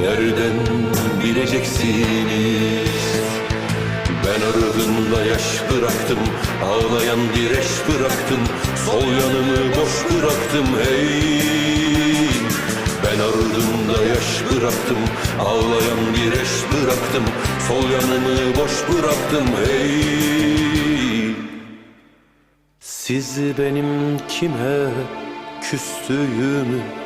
nereden bileceksiniz? Ben ardımda yaş bıraktım, ağlayan bir eş bıraktım, sol yanımı boş bıraktım hey. Ben ardımda yaş bıraktım, ağlayan bir eş bıraktım, sol yanımı boş bıraktım hey. Siz benim kime küstüğümü